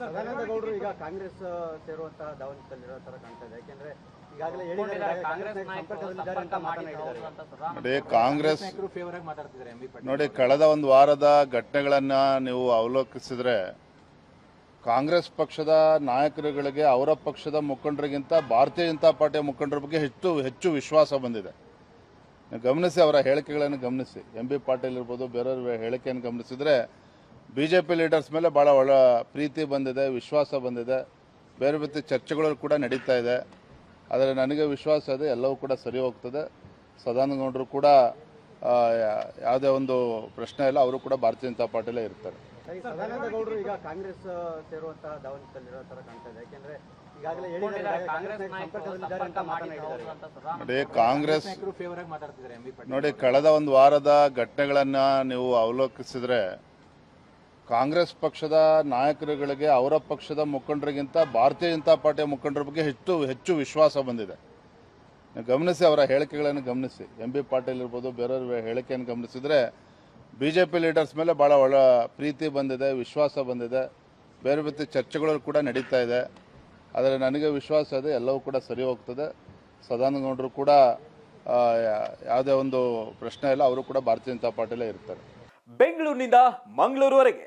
ಸದಾನಂದ ಗೌಡರು ಈಗ ಕಾಂಗ್ರೆಸ್ ಸೇರುವಂತಹ ದಾವಣಗೆರೆಯಲ್ಲಿರೋ ತರ ಕಾಣ್ತಾ ಇದೆ ಯಾಕೆಂದ್ರೆ ಈಗಾಗಲೇ ನೋಡಿ ಕಾಂಗ್ರೆಸ್ ನೋಡಿ ಕಳೆದ ಒಂದು ವಾರದ ಘಟನೆಗಳನ್ನ ನೀವು ಅವಲೋಕಿಸಿದ್ರೆ ಕಾಂಗ್ರೆಸ್ ಪಕ್ಷದ ನಾಯಕರುಗಳಿಗೆ ಅವರ ಪಕ್ಷದ ಮುಖಂಡರಿಗಿಂತ ಭಾರತೀಯ ಜನತಾ ಪಾರ್ಟಿಯ ಮುಖಂಡರ ಬಗ್ಗೆ ಹೆಚ್ಚು ಹೆಚ್ಚು ವಿಶ್ವಾಸ ಬಂದಿದೆ ಗಮನಿಸಿ ಅವರ ಹೇಳಿಕೆಗಳನ್ನು ಗಮನಿಸಿ ಎಂ ಬಿ ಪಾಟೀಲ್ ಇರ್ಬೋದು ಬೇರೆಯವ್ರ ಹೇಳಿಕೆಯನ್ನು ಗಮನಿಸಿದ್ರೆ ಬಿ ಜೆ ಪಿ ಲೀಡರ್ಸ್ ಮೇಲೆ ಭಾಳ ಒಳ್ಳೆ ಪ್ರೀತಿ ಬಂದಿದೆ ವಿಶ್ವಾಸ ಬಂದಿದೆ. ಬೇರೆ ಬೇರೆ ಚರ್ಚೆಗಳು ಕೂಡ ನಡೀತಾ ಇದೆ. ಆದರೆ ನನಗೆ ವಿಶ್ವಾಸ ಇದೆ ಎಲ್ಲವೂ ಕೂಡ ಸರಿ ಹೋಗ್ತದೆ. ಸದಾನಂದಗೌಡರು ಕೂಡ ಆ, ಯಾವುದೇ ಒಂದು ಪ್ರಶ್ನೆ ಇಲ್ಲ ಅವರು ಕೂಡ ಭಾರತೀಯ ಜನತಾ ಪಾರ್ಟಿಲೇ ಇರ್ತಾರೆ. ಈಗ ಕಾಂಗ್ರೆಸ್ ಸೇರುವಂತಹ ದಾವಣಗೆರೆಯಲ್ಲಿರೋ ತರ ಕಾಣ್ತಾ ಇದೆ. ಯಾಕೆಂದ್ರೆ ಈಗಾಗಲೇ ನೋಡಿ ಕಾಂಗ್ರೆಸ್ ಫೇವರ್ ಆಗಿ ಮಾತಾಡ್ತಿದ್ದಾರೆ ಎಂ ಬಿ ನೋಡಿ ಕಳೆದ ಒಂದು ವಾರದ ಘಟನೆಗಳನ್ನು ನೀವು ಅವಲೋಕಿಸಿದ್ರೆ ಕಾಂಗ್ರೆಸ್ ಪಕ್ಷದ ನಾಯಕರುಗಳಿಗೆ ಅವರ ಪಕ್ಷದ ಮುಖಂಡರಿಗಿಂತ ಭಾರತೀಯ ಜನತಾ ಪಾರ್ಟಿಯ ಮುಖಂಡರ ಬಗ್ಗೆ ಹೆಚ್ಚು ಹೆಚ್ಚು ವಿಶ್ವಾಸ ಬಂದಿದೆ. ಗಮನಿಸಿ ಅವರ ಹೇಳಿಕೆಗಳನ್ನು ಗಮನಿಸಿ. ಎಂ ಬಿ ಪಾಟೀಲ್ ಇರ್ಬೋದು, ಬೇರೆಯವ್ರ ಹೇಳಿಕೆಯನ್ನು ಗಮನಿಸಿದರೆ ಬಿ ಜೆ ಪಿ ಲೀಡರ್ಸ್ ಮೇಲೆ ಭಾಳ ಒಳ್ಳೆ ಪ್ರೀತಿ ಬಂದಿದೆ, ವಿಶ್ವಾಸ ಬಂದಿದೆ. ಬೇರೆ ಬೇರೆ ಚರ್ಚೆಗಳು ಕೂಡ ನಡೀತಾ ಇದೆ. ಆದರೆ ನನಗೆ ವಿಶ್ವಾಸ ಇದೆ, ಎಲ್ಲವೂ ಕೂಡ ಸರಿ ಹೋಗ್ತದೆ. ಸದಾನಂದಗೌಡರು ಕೂಡ ಯಾವುದೇ ಒಂದು ಪ್ರಶ್ನೆ ಇಲ್ಲ, ಅವರು ಕೂಡ ಭಾರತೀಯ ಜನತಾ ಪಾರ್ಟಿಲೇ ಇರ್ತಾರೆ. ಬೆಂಗಳೂರಿನಿಂದ ಮಂಗಳೂರುವರೆಗೆ.